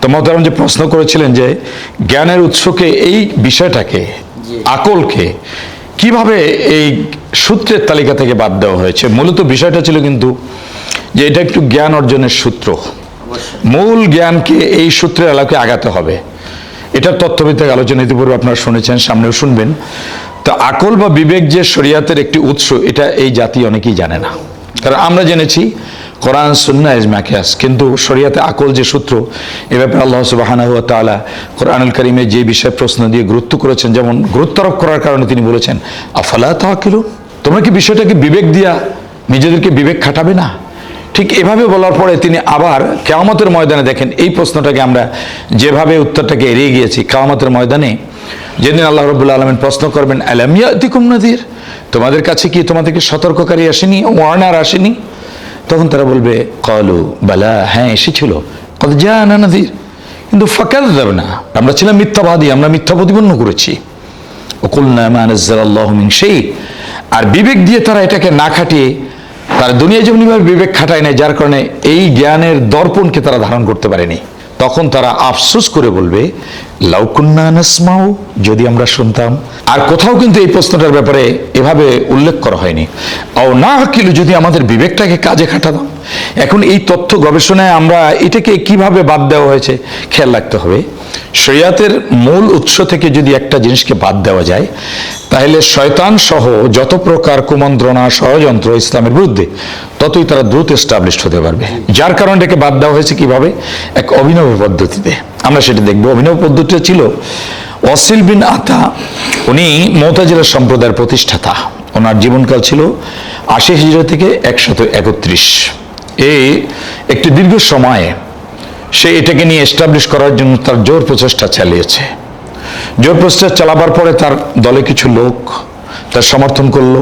তো মহতারাম যে প্রশ্ন করেছিলেন যে জ্ঞানের উৎসকে এই বিষয়টাকে আকলকে কীভাবে এই সূত্রের তালিকা থেকে বাদ দেওয়া হয়েছে? মূলত বিষয়টা ছিল কিন্তু যে এটা একটু জ্ঞান অর্জনের সূত্র। মূল জ্ঞানকে এই সূত্রের আলোকে আগাতে হবে। এটার তথ্যভিত্তিক আলোচনা ইতিপূর্বে আপনারা শুনেছেন সামনেও শুনবেন। তো আকল বা বিবেক যে শরিয়াতের একটি উৎস এটা এই জাতি অনেকেই জানে না। কারণ আমরা জেনেছি কোরআন সুন্না ইজমাকিয়াস কিন্তু শরিয়াতে আকল যে সূত্র, এ ব্যাপারে আল্লাহ সুবাহানা হুয়া তাআলা কোরআনুল করিমে যে বিষয়ে প্রশ্ন দিয়ে গুরুত্ব করেছেন, যেমন গুরুত্বারোপ করার কারণে তিনি বলেছেন, আফালা তাকিলু তোমরা কি বিষয়টাকে বিবেক দিয়া নিজেদেরকে বিবেক খাটাবে না? ঠিক এভাবে বলার পরে তিনি আবার কেয়ামতের ময়দানে দেখেন, এই প্রশ্নটাকে আমরা যেভাবে উত্তরটাকে এড়িয়ে গিয়েছি, কেয়ামতের ময়দানে যেদিন আল্লাহ রবুল্লা আলমিন প্রশ্ন করবেন আলামিয়া নাদির? তোমাদের কাছে কি তোমাদেরকে সতর্ককারী আসেনি? ওয়ার্নার আসেনি? তখন তারা বলবে, কলু, বালা হ্যাঁ এসেছিল। কত যা না নাদির কিন্তু ফাঁকা যাবে না আমরা ছিলাম মিথ্যাবাদী, আমরা মিথ্যা প্রতিপন্ন করেছি। ওকুলনা মানাজ্জালাল্লাহু মিন সেই আর বিবেক দিয়ে তারা এটাকে না খাটিয়ে, তারা দুনিয়া যেমনিভাবে বিবেক খাটায় নেয় যার কারণে এই জ্ঞানের দর্পণকে তারা ধারণ করতে পারেনি। তখন তারা আফসোস করে বলবে লাউকুন্না নাসমাউ যদি আমরা শুনতাম। আর কোথাও কিন্তু এই প্রশ্নটার ব্যাপারে এভাবে উল্লেখ করা হয়নি। ও না হাকিল, যদি আমাদের বিবেকটাকে কাজে খাটাতাম? এখন এই তথ্য গবেষণায় আমরা এটাকে কীভাবে বাদ দেওয়া হয়েছে খেয়াল রাখতে হবে। শরিয়াতের মূল উৎস থেকে যদি একটা জিনিসকে বাদ দেওয়া যায় তাহলে শয়তান সহ যত প্রকার কুমন্ত্রণা ষড়যন্ত্র ইসলামের বিরুদ্ধে, ততই তারা দ্রুত এস্টাবলিশড হতে পারবে। যার কারণে এটাকে বাদ দেওয়া হয়েছে কীভাবে? এক অভিনব পদ্ধতিতে। আমরা সেটা দেখব। অভিনব পদ্ধতিটা ছিল ওয়াসিল বিন আতা, উনি মোতাজিলা সম্প্রদায়ের প্রতিষ্ঠাতা। ওনার জীবনকাল ছিল আশি হিজড়া থেকে একশত একত্রিশ। এই একটি দীর্ঘ সময়ে সে এটাকে নিয়ে এস্টাবলিশ করার জন্য তার জোর প্রচেষ্টা চালিয়েছে। জোর প্রচেষ্টা চালাবার পরে তার দলে কিছু লোক তার সমর্থন করল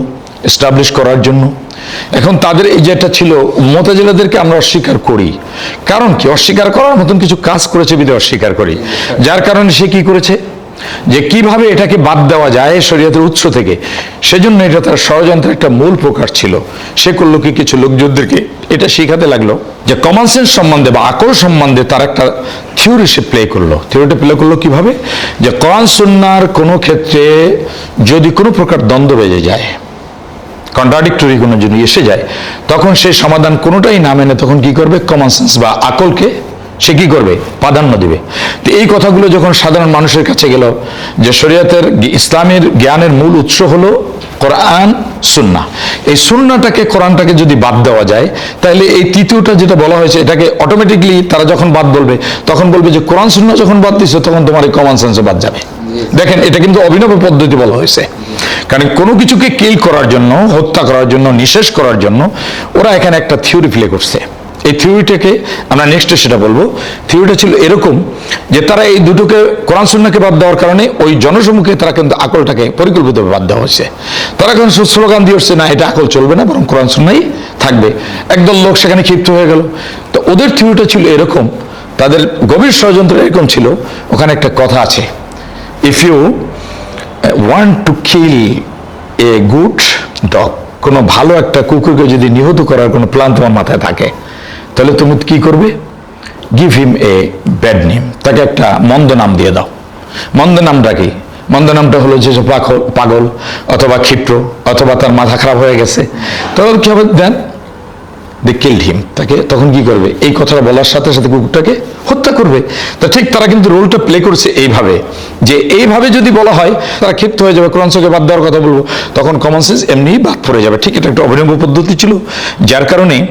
এস্টাবলিশ করার জন্য। এখন তাদের এই যে একটা ছিল, মোতাজিলাদেরকে আমরা অস্বীকার করি। কারণ কি? অস্বীকার করার মতন কিছু কাজ করেছে বিধে অস্বীকার করি। যার কারণে সে কি করেছে? যে কীভাবে এটাকে বাদ দেওয়া যায় শরীয়তের উৎস থেকে। সেজন্য এটা তার ষড়যন্ত্রের একটা মূল প্রকাশ ছিল। সে করল কি কিছু লোকজনদেরকে এটা শেখাতে লাগল যে কমন সেন্স সম্বন্ধে বা আকল সম্বন্ধে তার একটা থিওরি সে প্লে করল। থিওরিটা প্লে করল কীভাবে? যে কোরআন সুন্নার কোনো ক্ষেত্রে যদি কোনো প্রকার দ্বন্দ্ব বেজে যায় কন্ট্রাডিক্টরি কোনো জিনিস এসে যায়, তখন সেই সমাধান কোনোটাই না মেনে তখন কি করবে? কমন সেন্স বা আকলকে সে কি করবে? প্রাধান্য দিবে। তো এই কথাগুলো যখন সাধারণ মানুষের কাছে গেল যে শরীয়তের ইসলামের জ্ঞানের মূল উৎস হলো কোরআন সুন্না এই সুন্নাটাকে কোরআনটাকে যদি বাদ দেওয়া যায়, তাহলে এই তৃতীয়টা যেটা বলা হয়েছে, এটাকে অটোমেটিকলি তারা যখন বাদ বলবে, তখন বলবে যে কোরআন সুন্না যখন বাদ দিচ্ছে তখন তোমার এই কমন সেন্সও বাদ যাবে। দেখেন, এটা কিন্তু অভিনব পদ্ধতি বলা হয়েছে। কারণ কোনো কিছুকে কিল করার জন্য, হত্যা করার জন্য নিঃশেষ করার জন্য, ওরা এখানে একটা থিওরি প্লে করছে। এই থিওরিটাকে আমরা নেক্সটে সেটা বলব। থিওরিটা ছিল এরকম যে তারা এই দুটোকে কোরআন সুন্নাকে বাদ দেওয়ার কারণে ওই জনসমূহকে তারা কিন্তু আকলটাকে পরিকল্পিতভাবে বাদ দেওয়া হয়েছে। তারা কিন্তু স্লোগান দিয়ে উঠছে, না, এটা আকল চলবে না, বরং কোরআন সুন্নাই থাকবে। একদল লোক সেখানে ক্ষিপ্ত হয়ে গেল। তো ওদের থিওরিটা ছিল এরকম, তাদের গভীর ষড়যন্ত্র এরকম ছিল, ওখানে একটা কথা আছে। If you want to kill a good dog কোনো ভালো একটা কুকুরকে যদি নিহত করার কোনো প্ল্যান তোমার মাথায় থাকে তাহলে তুমি কি করবে? Give him a bad name তাকে একটা মন্দ নাম দিয়ে দাও। মন্দ নামটা কি? মন্দ নামটা হলো যে পাগল অথবা ক্ষিপ্র অথবা তার মাথা খারাপ হয়ে গেছে। তখন কি হবে দেন দে কিল্ড হিম তাকে তখন কি করবে? এই কথাটা বলার সাথে সাথে কুকুরটাকে হত্যা করবে। তা ঠিক তারা কিন্তু রোলটা প্লে করছে এইভাবে। যে এইভাবে যদি বলা হয়, তারা ক্ষিপ্ত হয়ে যাবে ক্রঞ্চকে বাদ দেওয়ার কথা বলব। তখন কমন সেন্স এমনিই বাদ পড়ে যাবে। ঠিক এটা একটা অভিনব পদ্ধতি ছিল। যার কারণে